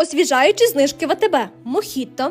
Освіжаючі знижки в АТБ, мохіто,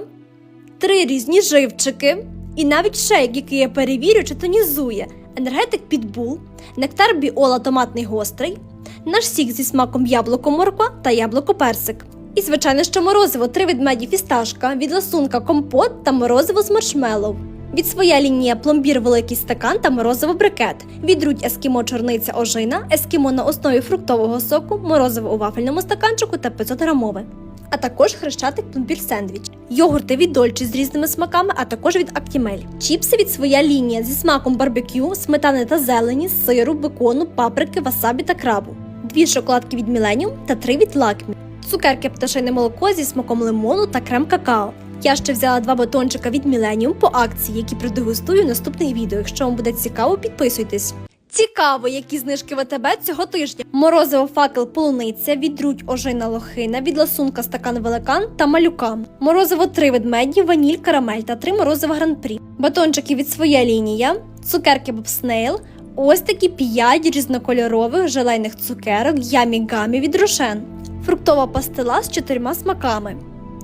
три різні живчики і навіть шейк, який я перевірю, чи тонізує, енергетик підбул, нектар біола томатний гострий, наш сік зі смаком яблуко морква та яблуко персик. І, звичайно, що морозиво три ведмеді фісташка, від ласунка компот та морозиво з маршмеллоу. Від своя лінія пломбір великий стакан та морозиво брикет. Відруть ескімо чорниця ожина, ескімо на основі фруктового соку, морозиво у вафельному стаканчику та 500 грамове. А також хрещатик пломбір сендвіч, йогурти від дольчі з різними смаками, а також від Актімель. Чіпси від своя лінія зі смаком барбекю, сметани та зелені, сиру, бекону, паприки, васабі та крабу. Дві шоколадки від Millennium та три від Лакмі. Цукерки пташине молоко зі смаком лимону та крем какао. Я ще взяла два батончика від Millennium по акції, які продегустую наступних відео. Якщо вам буде цікаво, підписуйтесь. Цікаво, які знижки в АТБ цього тижня. Морозиво факел полуниця, відруть ожина лохина, від ласунка стакан великан та малюка. Морозиво три ведмеді, ваніль, карамель та три морозива гран-прі. Батончики від своя лінія, цукерки бобснейл, ось такі п'ять різнокольорових желейних цукерок ямі гамі від рошен. Фруктова пастила з чотирма смаками.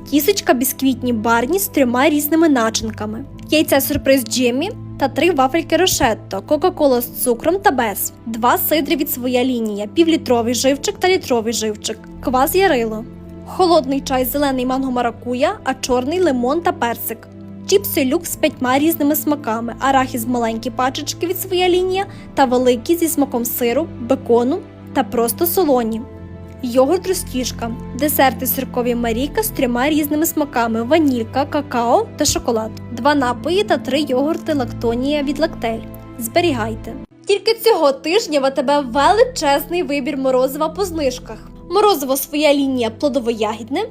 Тісочка бісквітні барні з трьома різними начинками. Яйця сюрприз Джиммі та три вафельки Рошетто, Кока-Кола з цукром та без, два сидри від своя лінія, півлітровий живчик та літровий живчик, квас ярило, холодний чай зелений манго маракуя, а чорний лимон та персик. Чіпси люкс з п'ятьма різними смаками, арахіс маленькі пачечки від своя лінія та великі зі смаком сиру, бекону та просто солоні. Йогурт розтіжка, десерти сиркові Маріка з трьома різними смаками: ванілька, какао та шоколад, два напої та три йогурти лактонія від лактель. Зберігайте. Тільки цього тижня в АТБ величезний вибір морозива по знижках. Морозиво своя лінія плодово-ягідне,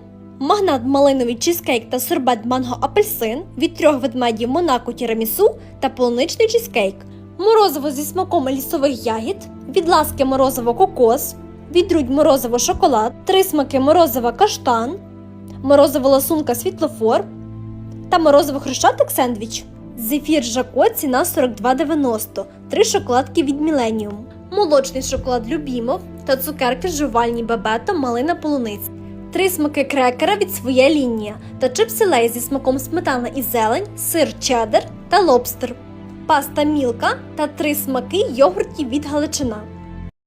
магнат малиновий чизкейк та сорбет манго апельсин від трьох ведмедів Монако тірамісу та полуничний чизкейк. Морозиво зі смаком лісових ягід, від ласки морозиво кокос, відрудь морозиво шоколад, три смаки морозива каштан, морозиво ласунка світлофор та морозиво хрещатик сендвіч. Зефір Жако ціна 42,90, три шоколадки від Millennium, молочний шоколад Любімов та цукерки жувальні бебето малина полуниць. Три смаки крекера від своя лінія та чипси лей зі смаком сметана і зелень, сир чеддер та лобстер, паста мілка та три смаки йогуртів від Галичина.